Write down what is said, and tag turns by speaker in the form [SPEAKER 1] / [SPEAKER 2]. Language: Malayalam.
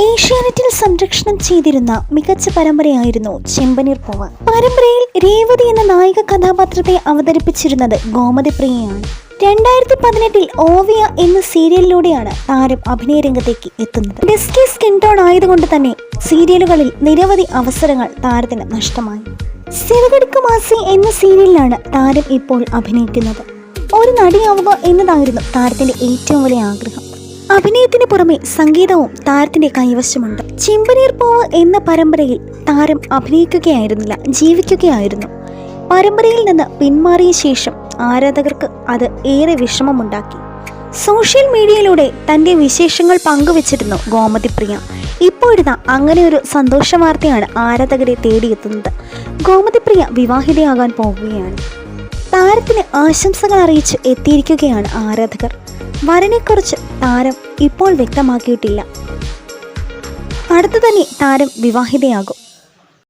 [SPEAKER 1] ഏഷ്യാനെറ്റിൽ സംരക്ഷണം ചെയ്തിരുന്ന മികച്ച പരമ്പരയായിരുന്നു ചെമ്പനീർ പൂവ്. പരമ്പരയിൽ രേവതി എന്ന നായിക കഥാപാത്രത്തെ അവതരിപ്പിച്ചിരുന്നത് ഗോമതി പ്രിയയാണ്. രണ്ടായിരത്തി പതിനെട്ടിൽ ഓവിയ എന്ന സീരിയലിലൂടെയാണ് താരം അഭിനയ രംഗത്തേക്ക് എത്തുന്നത്. ഡെസ്കി സ്കിൻ ടോൺ ആയതുകൊണ്ട് തന്നെ സീരിയലുകളിൽ നിരവധി അവസരങ്ങൾ താരത്തിന് നഷ്ടമായി. സിറുകടുക്ക് മാസി എന്ന സീരിയലിലാണ് താരം ഇപ്പോൾ അഭിനയിക്കുന്നത്. ഒരു നടിയാവുക എന്നതായിരുന്നു താരത്തിന്റെ ഏറ്റവും വലിയ ആഗ്രഹം. അഭിനയത്തിന് പുറമെ സംഗീതവും താരത്തിന്റെ കൈവശമുണ്ട്. ചിമ്പനീർ പൂവ് എന്ന പരമ്പരയിൽ താരം അഭിനയിക്കുകയായിരുന്നില്ല ജീവിക്കുകയായിരുന്നു. പരമ്പരയിൽ നിന്ന് പിന്മാറിയ ശേഷം ആരാധകർക്ക് അത് ഏറെ വിഷമമുണ്ടാക്കി. സോഷ്യൽ മീഡിയയിലൂടെ തന്റെ വിശേഷങ്ങൾ പങ്കുവച്ചിരുന്നു ഗോമതി പ്രിയ. ഇപ്പോഴിതാ അങ്ങനെ ഒരു സന്തോഷ വാർത്തയാണ് ആരാധകരെ തേടിയെത്തുന്നത്. ഗോമതി പ്രിയ വിവാഹിതയാകാൻ പോവുകയാണ്. താരത്തിന് ആശംസകൾ അറിയിച്ച് എത്തിയിരിക്കുകയാണ് ആരാധകർ. വരനെക്കുറിച്ച് താരം ഇപ്പോൾ വ്യക്തമാക്കിയിട്ടില്ല. അടുത്തു തന്നെ താരം വിവാഹിതയാകും.